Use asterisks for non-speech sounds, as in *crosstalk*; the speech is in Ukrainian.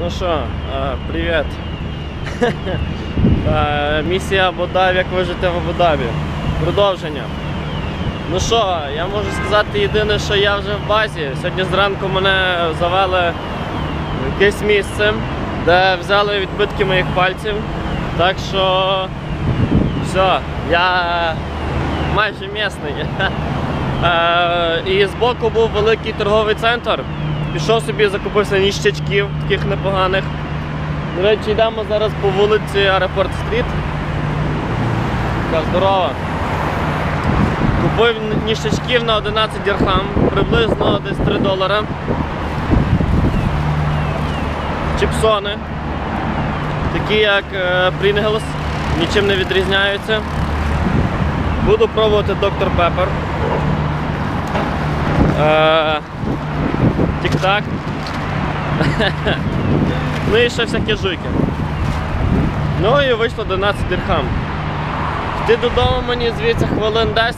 Ну що, е, привіт. *laughs* Е, Місія Абу-Дабі, як вижити в Абу-Дабі. Продовження. Ну що, я можу сказати єдине, що я вже в базі. Сьогодні зранку мене завели в якесь місце, де взяли відбитки моїх пальців. Так що все, я майже місний. *laughs* Е, І збоку був великий торговий центр. Пішов собі, закупився ніщачків, таких непоганих. До речі, йдемо зараз по вулиці Аеропорт Стріт. Така здорова. Купив ніщачків на 11 дірхам, приблизно десь 3 долара. Чіпсони. Такі як е, Pringles, нічим не відрізняються. Буду пробувати доктор Пеппер. Тік-так. ну і ще всякі жуйки. Ну і вийшло 12 дирхам. Йти додому мені звідси хвилин 10,